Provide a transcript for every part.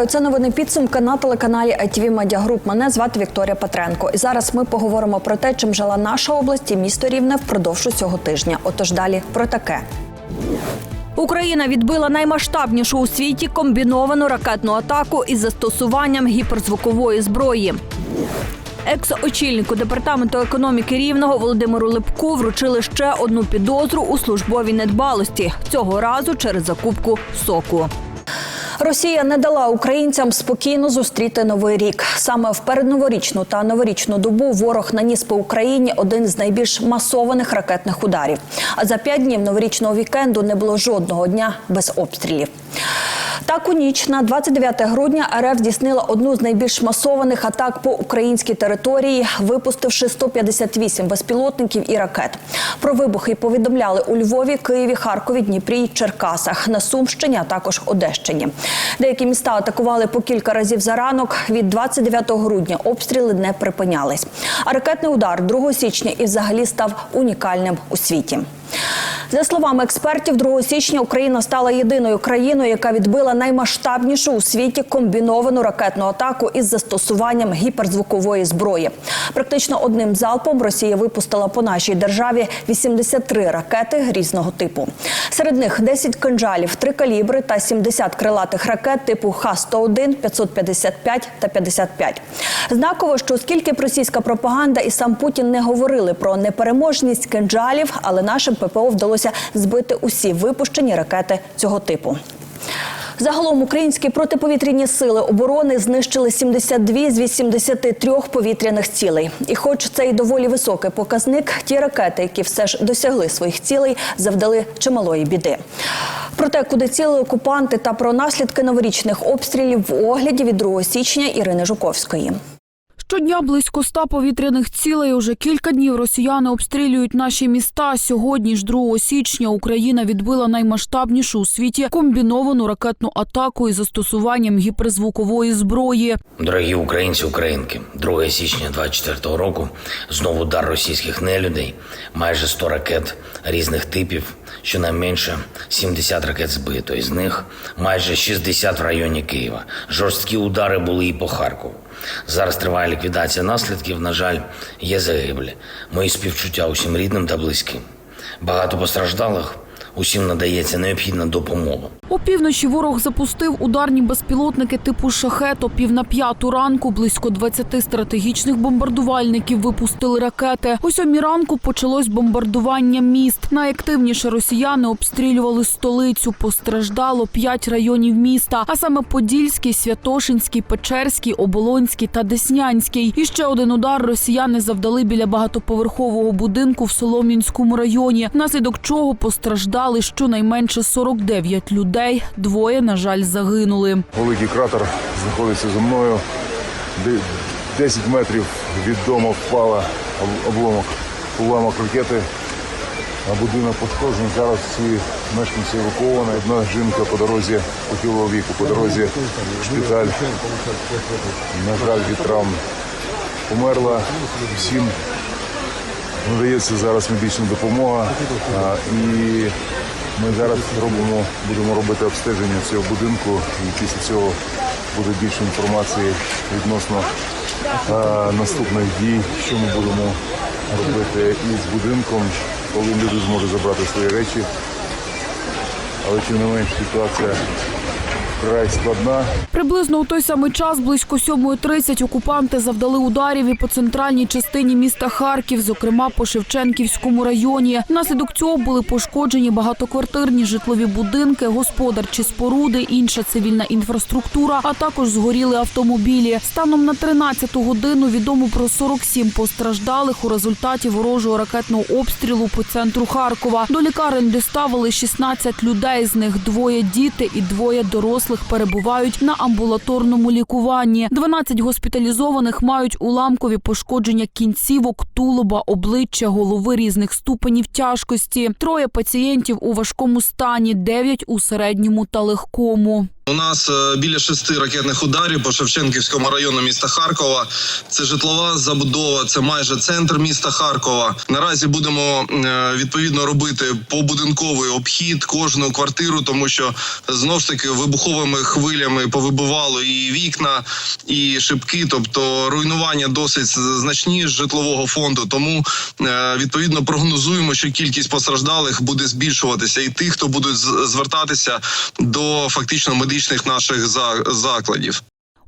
Вітаю, це новини підсумки на телеканалі ITV Media Group. Мене звати Вікторія Петренко. І зараз ми поговоримо про те, чим жила наша область і місто Рівне впродовж цього тижня. Отож далі про таке. Україна відбила наймасштабнішу у світі комбіновану ракетну атаку із застосуванням гіперзвукової зброї. Екс-очільнику департаменту економіки рівного Володимиру Липку вручили ще одну підозру у службовій недбалості цього разу через закупку соку. Росія не дала українцям спокійно зустріти новий рік. Саме в передноворічну та новорічну добу ворог наніс по Україні один з найбільш масованих ракетних ударів. А за п'ять днів новорічного вікенду не було жодного дня без обстрілів. Так, у ніч на 29 грудня РФ здійснила одну з найбільш масованих атак по українській території, випустивши 158 безпілотників і ракет. Про вибухи повідомляли у Львові, Києві, Харкові, Дніпрі Черкасах, на Сумщині, а також Одещині. Деякі міста атакували по кілька разів за ранок. Від 29 грудня обстріли не припинялись. А ракетний удар 2 січня і взагалі став унікальним у світі. За словами експертів, 2 січня Україна стала єдиною країною, яка відбила наймасштабнішу у світі комбіновану ракетну атаку із застосуванням гіперзвукової зброї. Практично одним залпом Росія випустила по нашій державі 83 ракети різного типу. Серед них 10 кинджалів, 3 калібри та 70 крилатих ракет типу Х-101, 555 та 55. Знаково, що оскільки б російська пропаганда і сам Путін не говорили про непереможність кинджалів, але нашим ППО вдалося збити усі випущені ракети цього типу. Загалом українські протиповітряні сили оборони знищили 72 з 83 повітряних цілей. І, хоч це й доволі високий показник, ті ракети, які все ж досягли своїх цілей, завдали чималої біди. Про те, куди цілили окупанти та про наслідки новорічних обстрілів в огляді від 2 січня Ірини Жуковської. Щодня близько ста повітряних цілей. Уже кілька днів росіяни обстрілюють наші міста. Сьогодні ж 2 січня Україна відбила наймасштабнішу у світі комбіновану ракетну атаку із застосуванням гіперзвукової зброї. Дорогі українці, українки, 2 січня 24 року знову удар російських нелюдей, майже 100 ракет різних типів, щонайменше 70 ракет збито. Із них майже 60 в районі Києва. Жорсткі удари були і по Харкову. Зараз триває ліквідація наслідків. На жаль, є загиблі. Мої співчуття усім рідним та близьким. Багато постраждалих. Усім надається необхідна допомога. Опівночі ворог запустив ударні безпілотники типу шахет. О пів на п'яту ранку близько 20 стратегічних бомбардувальників випустили ракети. О сьомій ранку почалось бомбардування міст. Найактивніше росіяни обстрілювали столицю. Постраждало п'ять районів міста, а саме Подільський, Святошинський, Печерський, Оболонський та Деснянський. І ще один удар росіяни завдали біля багатоповерхового будинку в Солом'янському районі, внаслідок чого постраждали щонайменше 49 людей. Двоє, на жаль, загинули. Великий кратер знаходиться за мною. Де- 10 метрів від дому впала об- обломок, уламок ракети. А будинок пошкоджений. Зараз всі мешканці евакуовані. Одна жінка по дорозі похилого віку, по дорозі в шпиталь. На жаль, від травм померла. Всім надається зараз медична допомога. І ми зараз робимо, будемо робити обстеження цього будинку і після цього буде більше інформації відносно а, наступних дій, що ми будемо робити із будинком, коли люди зможуть забрати свої речі. Але тим не менш ситуація вкрай складна. Приблизно у той самий час, близько 7.30, окупанти завдали ударів і по центральній частині міста Харків, зокрема по Шевченківському районі. Внаслідок цього були пошкоджені багатоквартирні житлові будинки, господарчі споруди, інша цивільна інфраструктура, а також згоріли автомобілі. Станом на 13 годину відомо про 47 постраждалих у результаті ворожого ракетного обстрілу по центру Харкова. До лікарень доставили 16 людей, з них двоє діти і двоє дорослих перебувають на амбулаторному лікуванні. 12 госпіталізованих мають уламкові пошкодження кінцівок, тулуба, обличчя, голови різних ступенів тяжкості. Троє пацієнтів у важкому стані, 9 у середньому та легкому. У нас е, біля шести ракетних ударів по Шевченківському району міста Харкова. Це житлова забудова, це майже центр міста Харкова. Наразі будемо е, відповідно робити побудинковий обхід кожну квартиру, тому що знов ж таки вибуховими хвилями повибивало і вікна, і шибки, тобто руйнування досить значні з житлового фонду. Тому е, відповідно прогнозуємо, що кількість постраждалих буде збільшуватися, і тих, хто будуть звертатися до фактично медичних наших за- закладів.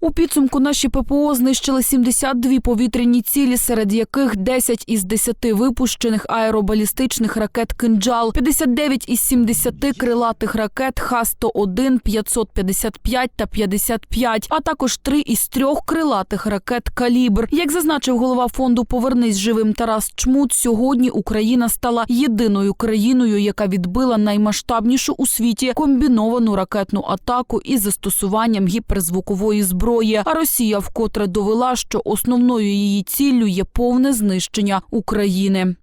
У підсумку наші ППО знищили 72 повітряні цілі, серед яких 10 із 10 випущених аеробалістичних ракет «Кинджал», 59 із 70 крилатих ракет Х-101, 555 та 55, а також 3 із 3 крилатих ракет «Калібр». Як зазначив голова фонду «Повернись живим» Тарас Чмут, сьогодні Україна стала єдиною країною, яка відбила наймасштабнішу у світі комбіновану ракетну атаку із застосуванням гіперзвукової зброї. А Росія вкотре довела, що основною її ціллю є повне знищення України.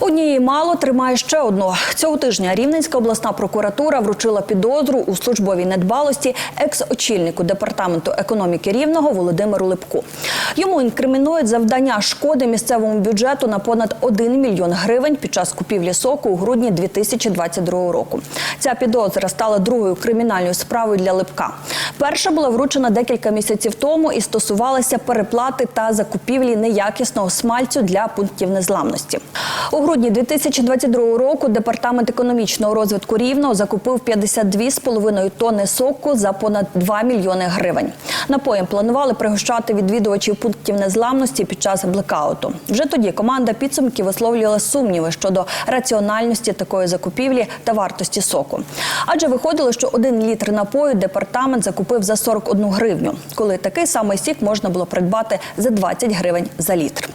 Однієї мало тримає ще одну. Цього тижня Рівненська обласна прокуратура вручила підозру у службовій недбалості екс-очільнику департаменту економіки рівного Володимиру Липку. Йому інкримінують завдання шкоди місцевому бюджету на понад 1 мільйон гривень під час купівлі соку у грудні 2022 року. Ця підозра стала другою кримінальною справою для Липка. Перша була вручена декілька місяців тому і стосувалася переплати та закупівлі неякісного смальцю для пунктів незламності. У грудні 2022 року департамент економічного розвитку Рівного закупив 52,5 тонни соку за понад 2 мільйони гривень. Напоєм планували пригощати відвідувачів пунктів незламності під час блекауту. Вже тоді команда підсумків висловлювала сумніви щодо раціональності такої закупівлі та вартості соку. Адже виходило, що один літр напою департамент закупив за 41 гривню, коли такий самий сік можна було придбати за 20 гривень за літр.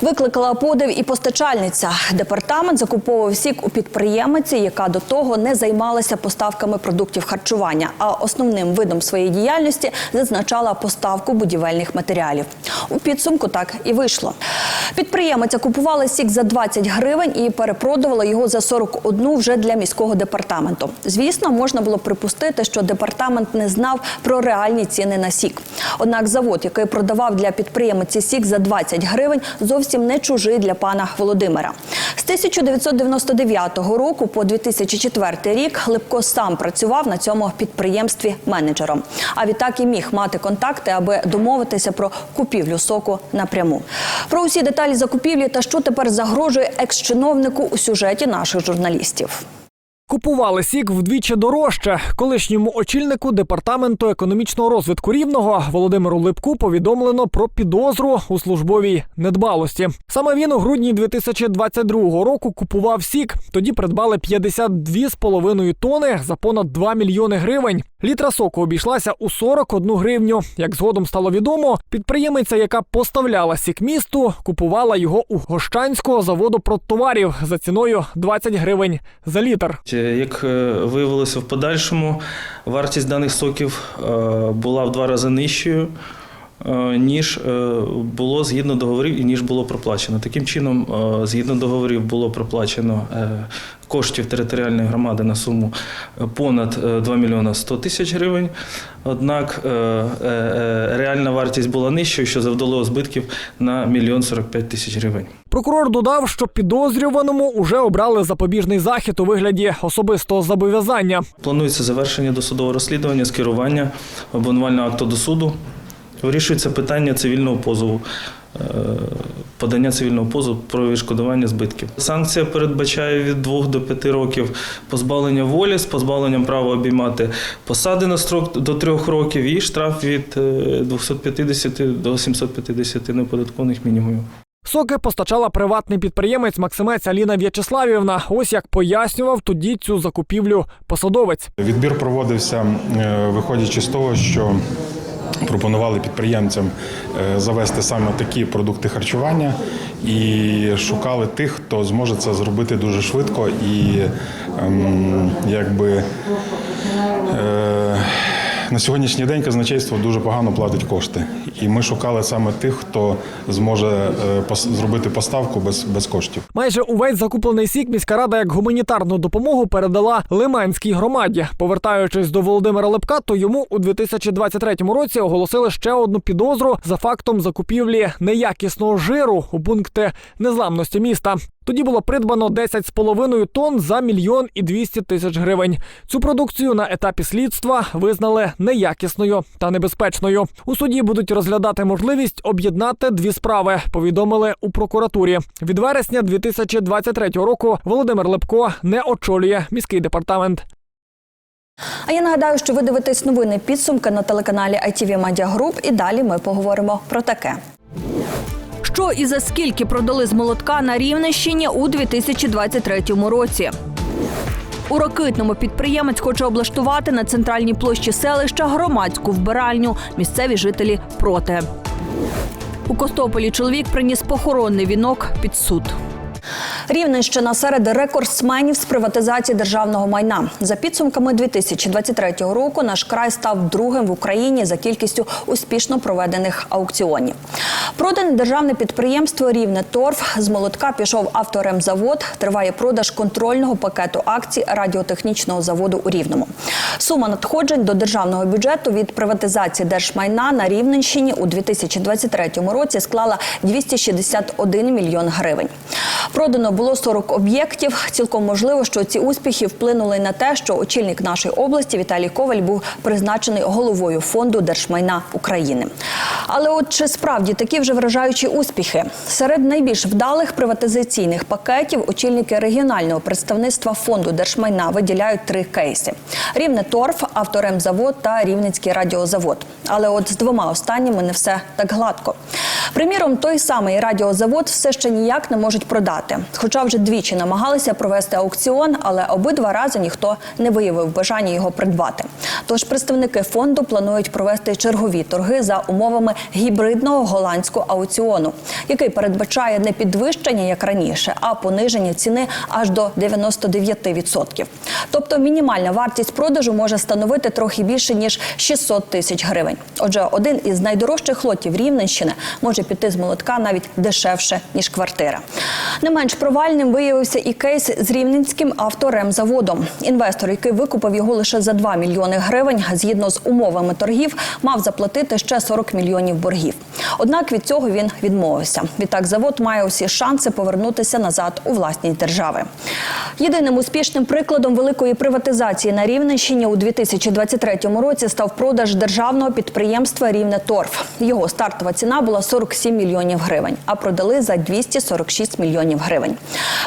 Викликала подив і постачальниця. Департамент закуповував сік у підприємиці, яка до того не займалася поставками продуктів харчування, а основним видом своєї діяльності зазначала поставку будівельних матеріалів. У підсумку так і вийшло. Підприємиця купувала сік за 20 гривень і перепродувала його за 41 вже для міського департаменту. Звісно, можна було припустити, що департамент не знав про реальні ціни на сік. Однак завод, який продавав для підприємиці сік за 20 гривень, зовсім не чужий для пана Володимира. З 1999 року по 2004 рік Липко сам працював на цьому підприємстві менеджером. А відтак і міг мати контакти, аби домовитися про купівлю соку напряму. Про усі деталі закупівлі та що тепер загрожує екс-чиновнику у сюжеті наших журналістів. Купували сік вдвічі дорожче. Колишньому очільнику департаменту економічного розвитку рівного Володимиру Липку повідомлено про підозру у службовій недбалості. Саме він у грудні 2022 року купував сік. Тоді придбали 52,5 тони за понад 2 мільйони гривень. Літра соку обійшлася у 41 гривню. Як згодом стало відомо, підприємиця, яка поставляла сік місту, купувала його у Гощанського заводу продтоварів за ціною 20 гривень за літр. Як е, виявилося в подальшому, вартість даних соків е, була в два рази нижчою, е, ніж е, було згідно договорів і ніж було проплачено. Таким чином, е, згідно договорів, було проплачено е, коштів територіальної громади на суму е, понад е, 2 мільйона 100 тисяч гривень. Однак е, е, е, реальна вартість була нижчою, що завдало збитків на мільйон 45 тисяч гривень. Прокурор додав, що підозрюваному уже обрали запобіжний захід у вигляді особистого зобов'язання. Планується завершення досудового розслідування, скерування обвинувального акту до суду. Вирішується питання цивільного позову, е, подання цивільного позову про відшкодування збитків. Санкція передбачає від 2 до 5 років позбавлення волі з позбавленням права обіймати посади на строк до 3 років і штраф від е, 250 до 750 неоподаткованих мінімумів. Соки постачала приватний підприємець Максимець Аліна В'ячеславівна. Ось як пояснював тоді цю закупівлю посадовець. Відбір проводився, е, виходячи з того, що пропонували підприємцям е, завести саме такі продукти харчування і шукали тих, хто зможе це зробити дуже швидко і ем, якби. Е, на сьогоднішній день казначейство дуже погано платить кошти. І ми шукали саме тих, хто зможе е, зробити поставку без, без коштів. Майже увесь закуплений сік міська рада як гуманітарну допомогу передала Лиманській громаді. Повертаючись до Володимира Лепка, то йому у 2023 році оголосили ще одну підозру за фактом закупівлі неякісного жиру у пункти незламності міста. Тоді було придбано 10,5 тонн за мільйон і 200 тисяч гривень. Цю продукцію на етапі слідства визнали неякісною та небезпечною. У суді будуть розглядати можливість об'єднати дві справи. Повідомили у прокуратурі. Від вересня 2023 року Володимир Лепко не очолює міський департамент. А я нагадаю, що ви дивитесь новини підсумки на телеканалі ITV Media Group і далі ми поговоримо про таке. Що і за скільки продали з молотка на Рівненщині у 2023 році? У Ракитному підприємець хоче облаштувати на центральній площі селища громадську вбиральню. Місцеві жителі проти. У Костополі чоловік приніс похоронний вінок під суд. Рівненщина серед рекордсменів з приватизації державного майна. За підсумками 2023 року наш край став другим в Україні за кількістю успішно проведених аукціонів. Продане державне підприємство Рівне Торф з молотка пішов авторемзавод. Триває продаж контрольного пакету акцій радіотехнічного заводу у Рівному. Сума надходжень до державного бюджету від приватизації держмайна на Рівненщині у 2023 році склала 261 мільйон гривень. Продано було 40 об'єктів. Цілком можливо, що ці успіхи вплинули на те, що очільник нашої області Віталій Коваль був призначений головою фонду держмайна України. Але от чи справді такі вже вражаючі успіхи? Серед найбільш вдалих приватизаційних пакетів очільники регіонального представництва фонду держмайна виділяють три кейси: Рівне торф, авторемзавод та Рівненський радіозавод. Але от з двома останніми не все так гладко. Приміром, той самий радіозавод все ще ніяк не можуть продати. Хоча вже двічі намагалися провести аукціон, але обидва рази ніхто не виявив бажання його придбати. Тож представники фонду планують провести чергові торги за умовами гібридного голландського аукціону, який передбачає не підвищення як раніше, а пониження ціни аж до 99%. Тобто мінімальна вартість продажу може становити трохи більше ніж 600 тисяч гривень. Отже, один із найдорожчих лотів Рівненщини може піти з молотка навіть дешевше ніж квартира. Не менш провальним виявився і кейс з рівненським авторемзаводом. Інвестор, який викупив його лише за 2 мільйони гривень, згідно з умовами торгів, мав заплатити ще 40 мільйонів боргів. Однак від цього він відмовився. Відтак завод має усі шанси повернутися назад у власність держави. Єдиним успішним прикладом великої приватизації на Рівненщині у 2023 році став продаж державного підприємства Рівне Торф. Його стартова ціна була 47 мільйонів гривень, а продали за 246 мільйонів гривень.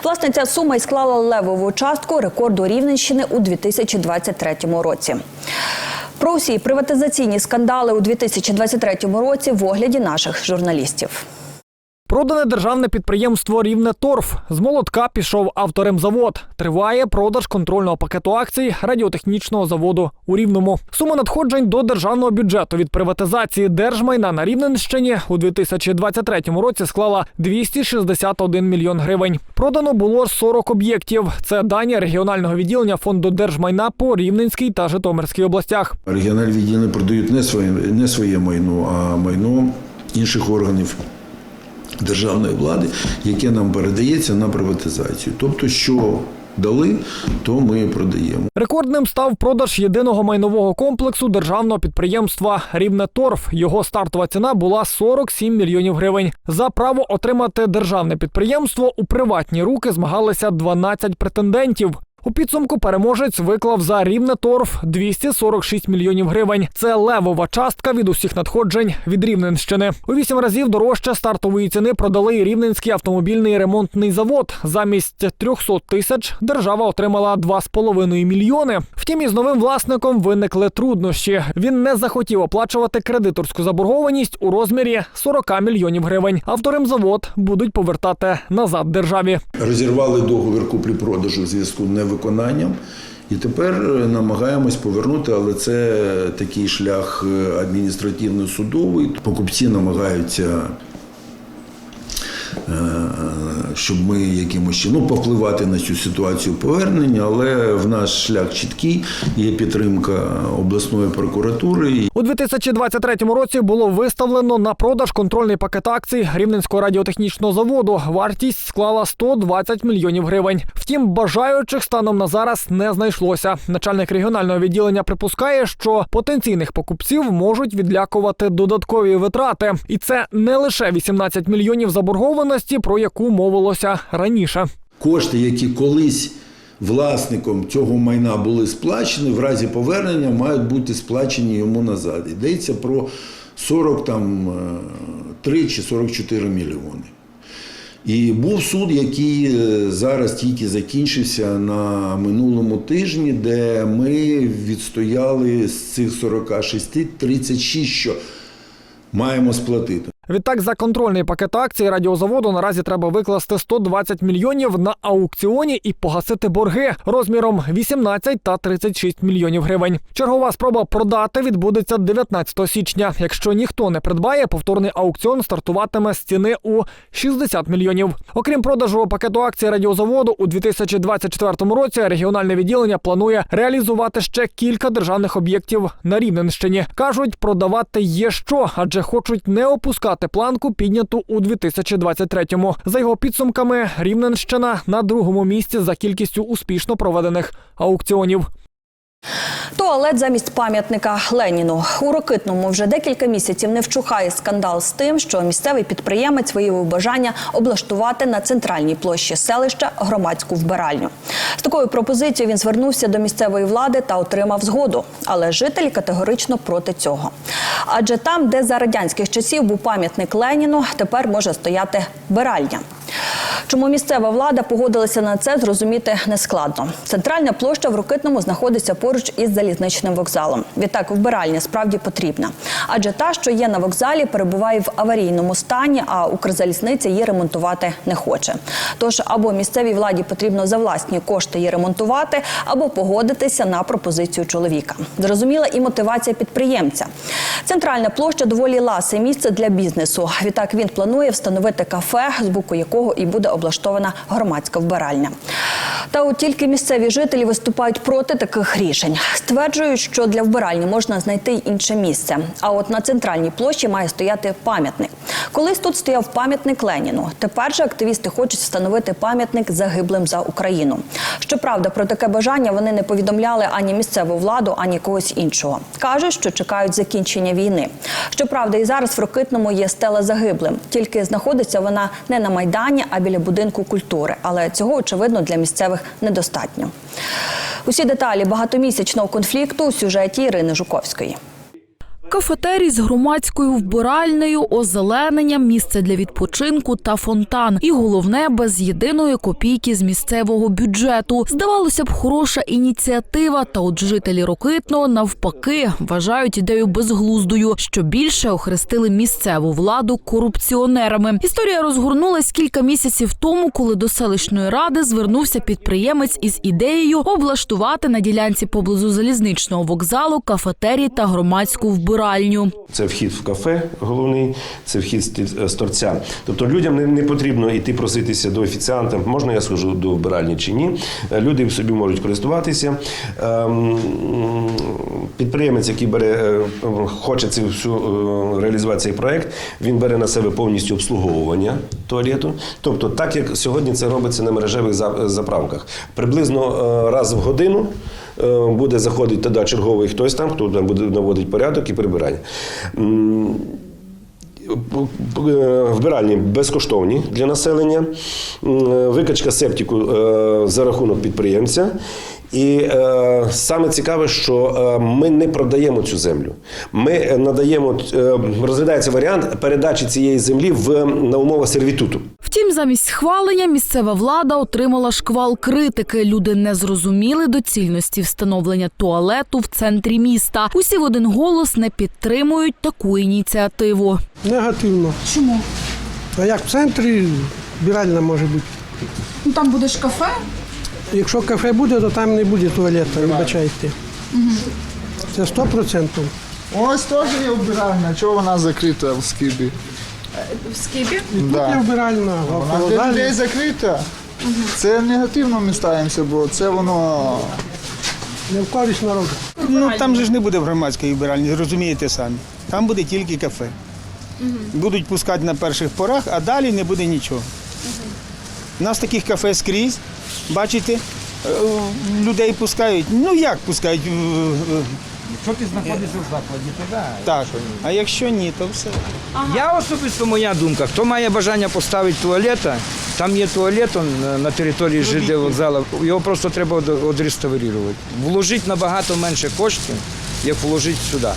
Власне, ця сума й склала левову частку рекорду Рівненщини у 2023 році. Про усі приватизаційні скандали у 2023 році в огляді наших журналістів. Продане державне підприємство Рівне Торф. З молотка пішов авторемзавод. Триває продаж контрольного пакету акцій радіотехнічного заводу у Рівному. Сума надходжень до державного бюджету від приватизації держмайна на Рівненщині у 2023 році склала 261 мільйон гривень. Продано було 40 об'єктів. Це дані регіонального відділення фонду держмайна по Рівненській та Житомирській областях. Регіональні відділи продають не своє, не своє майно, а майно інших органів державної влади, яке нам передається на приватизацію. Тобто, що дали, то ми продаємо. Рекордним став продаж єдиного майнового комплексу державного підприємства Рівне Торф. Його стартова ціна була 47 мільйонів гривень. За право отримати державне підприємство у приватні руки змагалися 12 претендентів. У підсумку переможець виклав за рівне торф 246 мільйонів гривень. Це левова частка від усіх надходжень від Рівненщини. У вісім разів дорожче стартової ціни продали Рівненський автомобільний ремонтний завод. Замість 300 тисяч держава отримала 2,5 мільйони. Втім, із новим власником виникли труднощі. Він не захотів оплачувати кредиторську заборгованість у розмірі 40 мільйонів гривень. Авторемзавод будуть повертати назад державі. Розірвали договір куплі-продажу в зв'язку з невиконанням. І тепер намагаємось повернути, але це такий шлях адміністративно-судовий. Покупці намагаються е, щоб ми якимось чином ну, повпливати на цю ситуацію повернення, але в наш шлях чіткий, є підтримка обласної прокуратури. У 2023 році було виставлено на продаж контрольний пакет акцій Рівненського радіотехнічного заводу. Вартість склала 120 мільйонів гривень. Втім, бажаючих станом на зараз не знайшлося. Начальник регіонального відділення припускає, що потенційних покупців можуть відлякувати додаткові витрати, і це не лише 18 мільйонів заборгованості, про яку мовилося раніше. Кошти, які колись власником цього майна були сплачені, в разі повернення мають бути сплачені йому назад. Йдеться про 40 там, е, 3 чи 44 мільйони. І був суд, який е, зараз тільки закінчився на минулому тижні, де ми відстояли з цих 46 36, що маємо сплатити. Відтак за контрольний пакет акцій радіозаводу наразі треба викласти 120 мільйонів на аукціоні і погасити борги розміром 18 та 36 мільйонів гривень. Чергова спроба продати відбудеться 19 січня. Якщо ніхто не придбає, повторний аукціон стартуватиме з ціни у 60 мільйонів. Окрім продажу пакету акцій радіозаводу, у 2024 році регіональне відділення планує реалізувати ще кілька державних об'єктів на Рівненщині. кажуть, продавати є що, адже хочуть не опускати планку, підняту у 2023-му. За його підсумками, Рівненщина на другому місці за кількістю успішно проведених аукціонів. Туалет замість пам'ятника Леніну у Рокитному вже декілька місяців не вчухає скандал з тим, що місцевий підприємець виявив бажання облаштувати на центральній площі селища громадську вбиральню. З такою пропозицією він звернувся до місцевої влади та отримав згоду. Але жителі категорично проти цього. Адже там, де за радянських часів був пам'ятник Леніну, тепер може стояти вбиральня. Чому місцева влада погодилася на це, зрозуміти нескладно. Центральна площа в Рокитному знаходиться поруч із залізничним вокзалом. Відтак, вбиральня справді потрібна. Адже та, що є на вокзалі, перебуває в аварійному стані, а Укрзалізниця її ремонтувати не хоче. Тож або місцевій владі потрібно за власні кошти її ремонтувати, або погодитися на пропозицію чоловіка. Зрозуміла і мотивація підприємця. Центральна площа доволі ласе місце для бізнесу. Відтак він планує встановити кафе, з боку якого і буде облаштована громадська вбиральня. Та от тільки місцеві жителі виступають проти таких рішень. Стверджують, що для вбиральні можна знайти інше місце. А от на центральній площі має стояти пам'ятник. Колись тут стояв пам'ятник Леніну. Тепер же активісти хочуть встановити пам'ятник загиблим за Україну. Щоправда, про таке бажання вони не повідомляли ані місцеву владу, ані когось іншого. кажуть, що чекають закінчення війни. Щоправда, і зараз в Рокитному є стела загиблим. Тільки знаходиться вона не на майдані, а біля будинку культури. Але цього очевидно для місцевих недостатньо. Усі деталі багатомісячного конфлікту у сюжеті Ірини Жуковської. Кафетерій з громадською вбиральнею, озеленення, місце для відпочинку та фонтан. І головне, без єдиної копійки з місцевого бюджету. Здавалося б, хороша ініціатива. Та от жителі Рокитного навпаки вважають ідею безглуздою, що більше охрестили місцеву владу корупціонерами. Історія розгорнулась кілька місяців тому, коли до селищної ради звернувся підприємець із ідеєю облаштувати на ділянці поблизу залізничного вокзалу кафетерій та громадську вбиральню. Це вхід в кафе головний, це вхід з торця. Тобто людям не, потрібно йти проситися до офіціанта, можна я схожу до вбиральні чи ні. Е, Люди собі можуть користуватися. Ем, Підприємець, який бере, е, хоче цю всю е, реалізувати цей проект, він бере на себе повністю обслуговування туалету. Тобто, так як сьогодні це робиться на мережевих заправках, приблизно раз в годину. Е, Буде заходити туди черговий хтось там, хто там буде наводити порядок і прибирання. Е, Вбиральні безкоштовні для населення, викачка септику е, за рахунок підприємця. І е, саме цікаве, що е, ми не продаємо цю землю. Ми е, надаємо, е, розглядається варіант передачі цієї землі в, на умовах сервітуту. Втім, замість схвалення місцева влада отримала шквал критики. Люди не зрозуміли доцільності встановлення туалету в центрі міста. Усі в один голос не підтримують таку ініціативу. Негативно. Чому? А як в центрі біральна може бути? Ну там буде ж кафе. Якщо кафе буде, то там не буде туалету, вибачайте. Це 100%. Ось теж є вбиральня, чого вона закрита в скибі? Тут є вбиральна, а в Вона для людей закрита. Це негативно ми ставимося, бо це воно не в користь народу. Ну там же ж не буде в громадської вбиральні, розумієте самі. Там буде тільки кафе. Будуть пускати на перших порах, а далі не буде нічого. У нас таких кафе скрізь, бачите, е, людей пускають. Ну як пускають? Якщо ти знаходишся в закладі, то так. Так. А якщо ні, то все. Я особисто моя думка, хто має бажання поставити туалета, там є туалет он, на- території ЖД вокзалу, його просто треба одреставрувати. Вложити набагато менше коштів, як вложити сюди.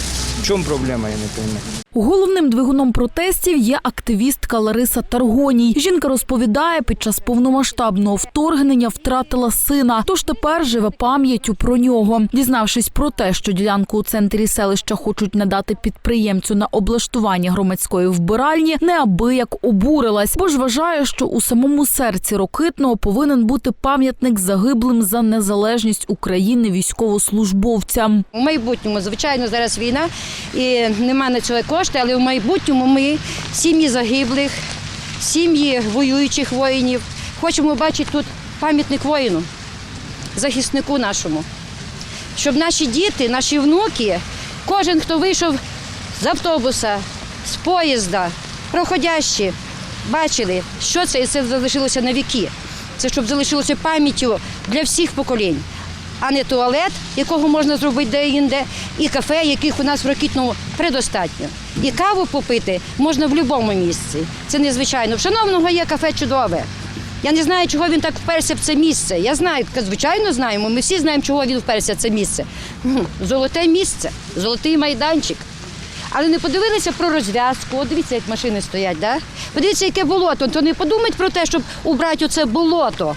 В чому проблема, я не розумію. Головним двигуном протестів є активістка Лариса Таргоній. Жінка розповідає, під час повномасштабного вторгнення втратила сина, тож тепер живе пам'яттю про нього. Дізнавшись про те, що ділянку у центрі селища хочуть надати підприємцю на облаштування громадської вбиральні, неабияк обурилась, бо ж вважає, що у самому серці Рокитного повинен бути пам'ятник загиблим за незалежність України військовослужбовцям. У майбутньому, звичайно, зараз війна і нема на цього кошти, але в майбутньому ми сім'ї загиблих, сім'ї воюючих воїнів. Хочемо бачити тут пам'ятник воїну, захиснику нашому. Щоб наші діти, наші внуки, кожен, хто вийшов з автобуса, з поїзда, проходящі, бачили, що це і це залишилося на віки. Це щоб залишилося пам'яттю для всіх поколінь а не туалет, якого можна зробити де-інде, і кафе, яких у нас в Рокітному предостатньо. І каву попити можна в будь-якому місці. Це незвичайно. В шановного є кафе чудове. Я не знаю, чого він так вперся в це місце. Я знаю, звичайно знаємо. Ми всі знаємо, чого він вперся в це місце. Золоте місце, золотий майданчик. Але не подивилися про розв'язку. От дивіться, як машини стоять, да? Подивіться, яке болото. То не подумать про те, щоб убрати оце болото.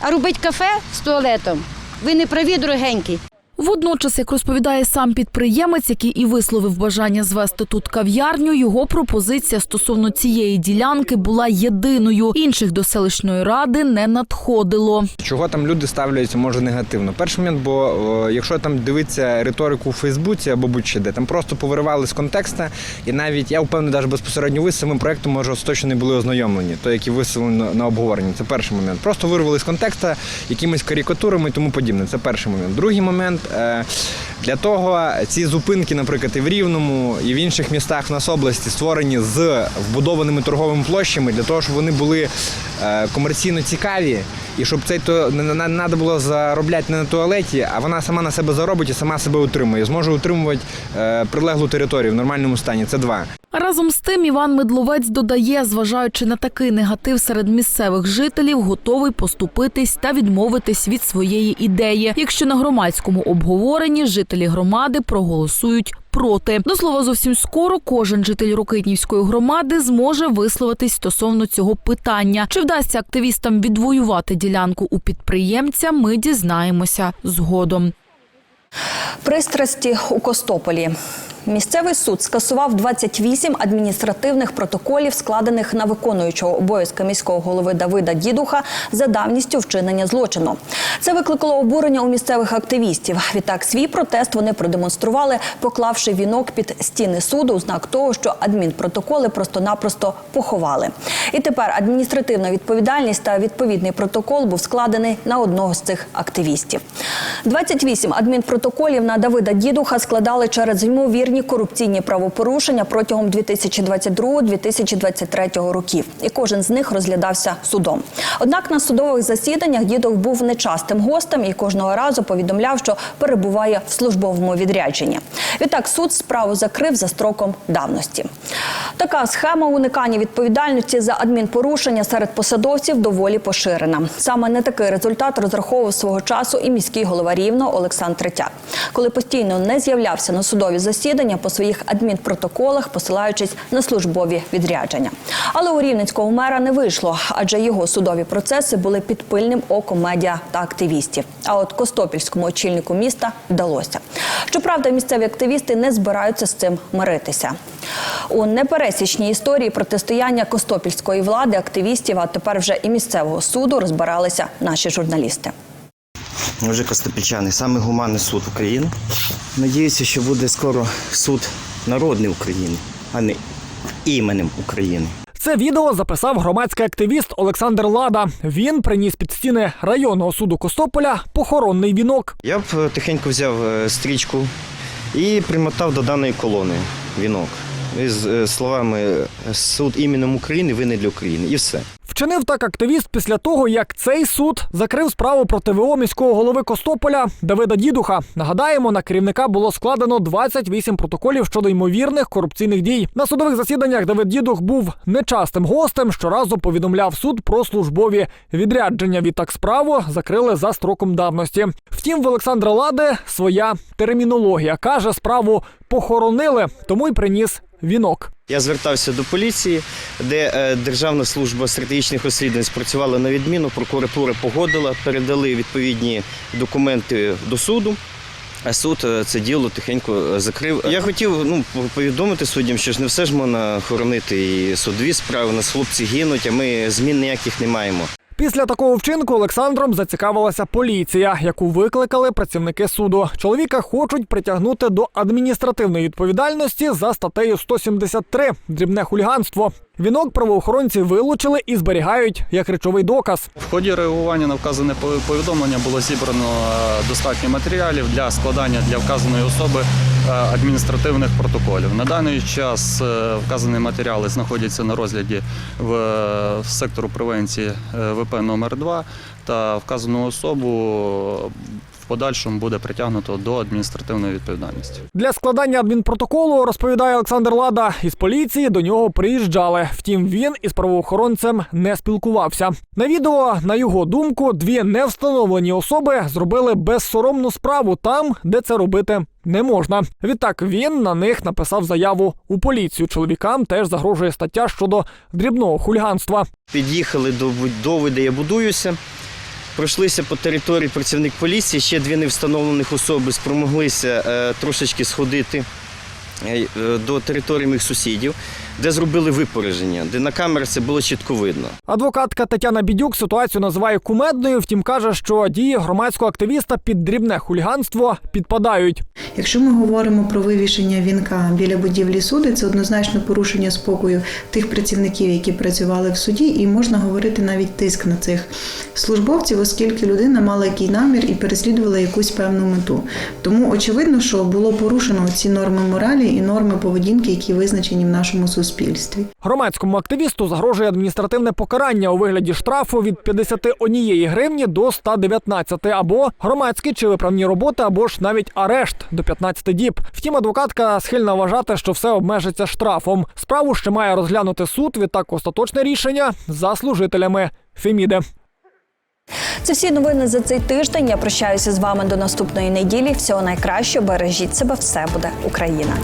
А робити кафе з туалетом. Ви не праві, дорогенький. Водночас, як розповідає сам підприємець, який і висловив бажання звести тут кав'ярню, його пропозиція стосовно цієї ділянки була єдиною. Інших до селищної ради не надходило. Чого там люди ставляються, може негативно? Перший момент, бо якщо там дивитися риторику у Фейсбуці або будь-що де, там просто повиривали з контексту, і навіть я впевнений, навіть безпосередньо ви з самим проектом може точно не були ознайомлені, той, який виставлено на, обговоренні. Це перший момент. Просто вирвали з контексту якимись карикатурами і тому подібне. Це перший момент. Другий момент для того ці зупинки, наприклад, і в Рівному, і в інших містах в нас області створені з вбудованими торговими площами для того, щоб вони були е, комерційно цікаві. І щоб цей то не треба було заробляти не на туалеті, а вона сама на себе заробить і сама себе утримує. Зможе утримувати е, прилеглу територію в нормальному стані. Це два. Разом з тим Іван Медловець додає, зважаючи на такий негатив серед місцевих жителів, готовий поступитись та відмовитись від своєї ідеї, якщо на громадському обговоренні жителі громади проголосують проти. До слова, зовсім скоро кожен житель Рокитнівської громади зможе висловитись стосовно цього питання. Чи вдасться активістам відвоювати ділянку у підприємця? Ми дізнаємося згодом. Пристрасті у Костополі. Місцевий суд скасував 28 адміністративних протоколів, складених на виконуючого обов'язки міського голови Давида Дідуха за давністю вчинення злочину. Це викликало обурення у місцевих активістів. Відтак свій протест вони продемонстрували, поклавши вінок під стіни суду у знак того, що адмінпротоколи просто-напросто поховали. І тепер адміністративна відповідальність та відповідний протокол був складений на одного з цих активістів. 28 адмінпротоколів на Давида Дідуха складали через ймовірні корупційні правопорушення протягом 2022-2023 років. І кожен з них розглядався судом. Однак на судових засіданнях дідух був нечастим гостем і кожного разу повідомляв, що перебуває в службовому відрядженні. Відтак суд справу закрив за строком давності. Така схема уникання відповідальності за адмінпорушення серед посадовців доволі поширена. Саме на такий результат розраховував свого часу і міський голова Рівного Олександр Третяк, коли постійно не з'являвся на судові засідання по своїх адмінпротоколах, посилаючись на службові відрядження. Але у рівненського мера не вийшло, адже його судові процеси були під пильним оком медіа та активістів. А от Костопільському очільнику міста вдалося. Щоправда, місцеві активісти не збираються з цим миритися. У непересічній історії протистояння Костопільської влади, активістів, а тепер вже і місцевого суду розбиралися наші журналісти. Вже Костопільчани, саме гуманний суд України. Надіюся, що буде скоро суд народний України, а не іменем України. Це відео записав громадський активіст Олександр Лада. Він приніс під стіни районного суду Костополя похоронний вінок. Я б е, тихенько взяв е, стрічку і примотав до даної колони вінок. Із е, словами суд іменем України, ви не для України. І все. Вчинив так активіст після того, як цей суд закрив справу проти ВО міського голови Костополя Давида Дідуха. Нагадаємо, на керівника було складено 28 протоколів щодо ймовірних корупційних дій. На судових засіданнях Давид Дідух був нечастим гостем. Щоразу повідомляв суд про службові відрядження. Відтак справу закрили за строком давності. Втім, в Олександра Лади своя термінологія каже, справу похоронили, тому й приніс вінок. Я звертався до поліції, де е, Державна служба стратегічних розслідувань спрацювала на відміну, прокуратура погодила, передали відповідні документи до суду. А суд е, це діло тихенько е, закрив. Я хотів ну, повідомити суддям, що ж не все ж можна хоронити і судові справи. У нас хлопці гинуть, а ми змін ніяких не маємо. Після такого вчинку Олександром зацікавилася поліція, яку викликали працівники суду. Чоловіка хочуть притягнути до адміністративної відповідальності за статтею 173 – дрібне хуліганство. Вінок правоохоронці вилучили і зберігають як речовий доказ. В ході реагування на вказане повідомлення було зібрано е, достатньо матеріалів для складання для вказаної особи е, адміністративних протоколів. На даний час е, вказані матеріали знаходяться на розгляді в, сектору превенції ВП номер 2 та вказану особу подальшому буде притягнуто до адміністративної відповідальності. Для складання адмінпротоколу, розповідає Олександр Лада, із поліції до нього приїжджали. Втім, він із правоохоронцем не спілкувався. На відео, на його думку, дві невстановлені особи зробили безсоромну справу там, де це робити не можна. Відтак він на них написав заяву у поліцію. Чоловікам теж загрожує стаття щодо дрібного хуліганства. Під'їхали до будови, де я будуюся. Пройшлися по території працівник поліції, ще дві невстановлених особи спромоглися е, трошечки сходити е, е, до території моїх сусідів, де зробили випорядження, де на камерах це було чітко видно. Адвокатка Тетяна Бідюк ситуацію називає кумедною, втім каже, що дії громадського активіста під дрібне хуліганство підпадають. Якщо ми говоримо про вивішення вінка біля будівлі суду, це однозначно порушення спокою тих працівників, які працювали в суді, і можна говорити навіть тиск на цих службовців, оскільки людина мала який намір і переслідувала якусь певну мету. Тому очевидно, що було порушено ці норми моралі і норми поведінки, які визначені в нашому суспільстві. Громадському активісту загрожує адміністративне покарання у вигляді штрафу від 51 гривні до 119 або громадські чи виправні роботи, або ж навіть арешт до 15 діб. Втім, адвокатка схильна вважати, що все обмежиться штрафом. Справу ще має розглянути суд. Відтак остаточне рішення за служителями Феміди. Це всі новини за цей тиждень. Я прощаюся з вами до наступної неділі. Всього найкращого. Бережіть себе. Все буде Україна.